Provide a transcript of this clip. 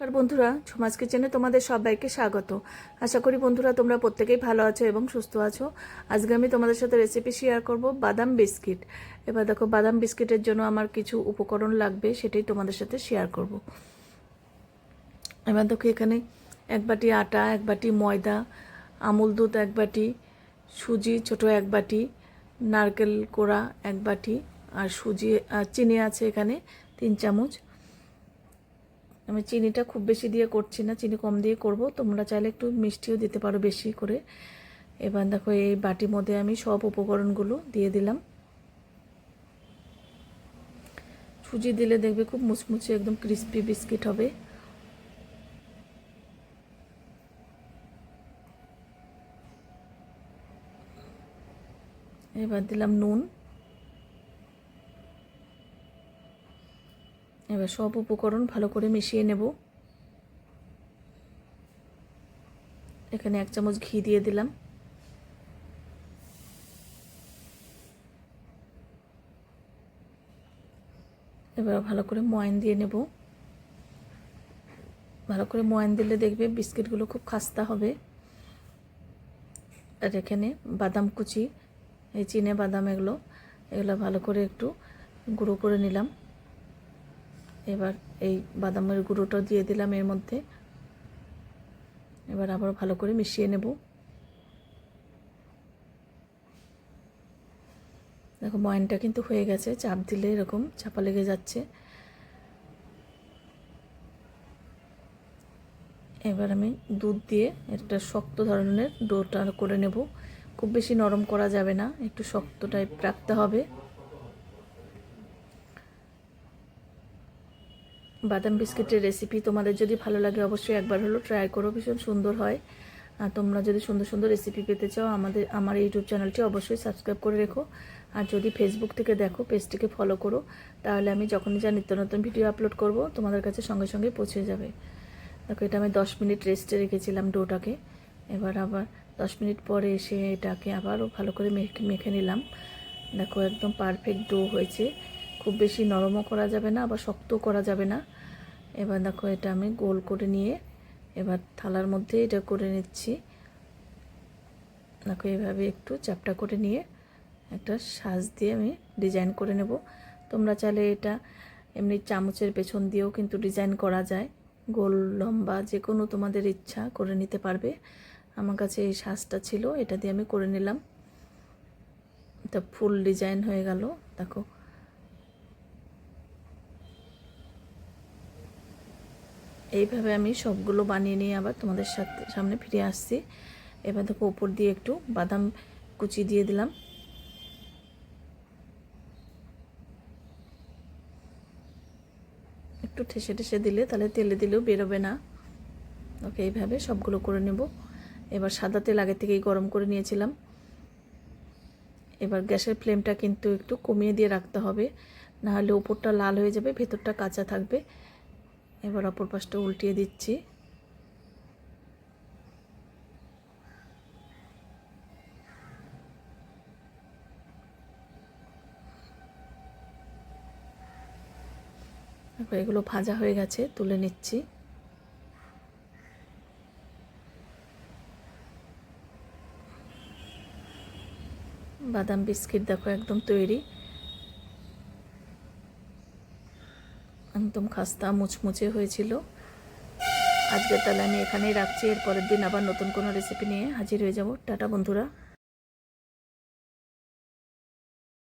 নমস্কার বন্ধুরা, সমাজ কিচেনে তোমাদের সবাইকে স্বাগত। আশা করি বন্ধুরা তোমরা প্রত্যেকেই ভালো আছো এবং সুস্থ আছো। আজকে আমি তোমাদের সাথে রেসিপি শেয়ার করব বাদাম বিস্কিট। এবার দেখো, বাদাম বিস্কিটের জন্য আমার কিছু উপকরণ লাগবে, সেটাই তোমাদের সাথে শেয়ার করব। এবার দেখো, এখানে এক বাটি আটা, এক বাটি ময়দা, আমুল দুধ এক বাটি, সুজি ছোট এক বাটি, নারকেল কোড়া এক বাটি, আর সুজি চিনি আছে এখানে তিন চামচ। আমি চিনিটা খুব বেশি দিয়ে করছি না, চিনি কম দিয়ে করব। তোমরা চাইলে একটু মিষ্টিও দিতে পারো বেশি করে। এবার দেখো এই বাটির মধ্যে আমি সব উপকরণগুলো দিয়ে দিলাম। সুজি দিলে দেখবে খুব মুচমুচে একদম ক্রিস্পি বিস্কিট হবে। এবার দিলাম নুন। এবার সব উপকরণ ভালো করে মিশিয়ে নেব। এখানে এক চামচ ঘি দিয়ে দিলাম। এবার ভালো করে ময়ন দিয়ে নেব। ভালো করে ময়ন দিলে দেখবে বিস্কিটগুলো খুব খাস্তা হবে। আর এখানে বাদাম কুচি, এই চিনে বাদাম এগুলো এগুলো ভালো করে একটু গুঁড়ো করে নিলাম। এবার এই বাদামের গুঁড়োটা দিয়ে দিলাম এর মধ্যে। এবার আবার ভালো করে মিশিয়ে নেব। দেখো, ময়নটা কিন্তু হয়ে গেছে। চাপ দিলে এরকম চাপা লেগে যাচ্ছে। এবার আমি দুধ দিয়ে একটা শক্ত ধরনের ডোটা করে নেব। খুব বেশি নরম করা যাবে না, একটু শক্ত টাইপ রাখতে হবে। বাদাম বিস্কিটের রেসিপি তোমাদের যদি ভালো লাগে অবশ্যই একবার হলো ট্রাই করো, ভীষণ সুন্দর হয়। আর তোমরা যদি সুন্দর সুন্দর রেসিপি পেতে চাও, আমাদের, আমার ইউটিউব চ্যানেলটি অবশ্যই সাবস্ক্রাইব করে রেখো। আর যদি ফেসবুক থেকে দেখো পেজটিকে ফলো করো, তাহলে আমি যখনই যা নিত্য নতুন ভিডিও আপলোড করব, তোমাদের কাছে সঙ্গে সঙ্গে পৌঁছে যাবে। দেখো, এটা আমি দশ মিনিট রেস্টে রেখেছিলাম ডোটাকে। এবার আবার দশ মিনিট পরে এসে এটাকে আবারও ভালো করে মেখে মেখে নিলাম। দেখো, একদম পারফেক্ট ডো হয়েছে। খুব বেশি নরমও করা যাবে না, আবার শক্তও করা যাবে না। এবার দেখো এটা আমি গোল করে নিয়ে এবার থালার মধ্যে এটা করে নিচ্ছি। দেখো এভাবে একটু চাপটা করে নিয়ে একটা সাজ দিয়ে আমি ডিজাইন করে নেব। তোমরা চাইলে এটা এমনি চামচের পেছন দিয়েও কিন্তু ডিজাইন করা যায়। গোল, লম্বা, যে কোনো তোমাদের ইচ্ছা করে নিতে পারবে। আমার কাছে এই সাজটা ছিল, এটা দিয়ে আমি করে নিলাম। এটা ফুল ডিজাইন হয়ে গেল। দেখো এইভাবে আমি সবগুলো বানিয়ে নিয়ে আবার তোমাদের সাথে সামনে ফিরে আসছি। এবার দেখো উপর দিয়ে একটু বাদাম কুচি দিয়ে দিলাম। একটু ঠেসে ঠেসে দিলে তাহলে তেলে দিলেও বেরোবে না। ওকে, এইভাবে সবগুলো করে নেব। এবার সাদা তেল আগে থেকেই গরম করে নিয়েছিলাম। এবার গ্যাসের ফ্লেমটা কিন্তু একটু কমিয়ে দিয়ে রাখতে হবে। নাহলে ওপরটা লাল হয়ে যাবে, ভেতরটা কাঁচা থাকবে। এবার অপর পাশটা উল্টিয়ে দিচ্ছি। তারপর এগুলো ভাজা হয়ে গেছে, তুলে নিচ্ছি। বাদাম বিস্কিট দেখো একদম তৈরি। একদম খাস্তা মুচমুচে হয়েছিল। আজকে তাহলে আমি এখানেই রাখছি এর পরের দিন আবার নতুন কোনো রেসিপি নিয়ে হাজির হয়ে যাব। টাটা বন্ধুরা।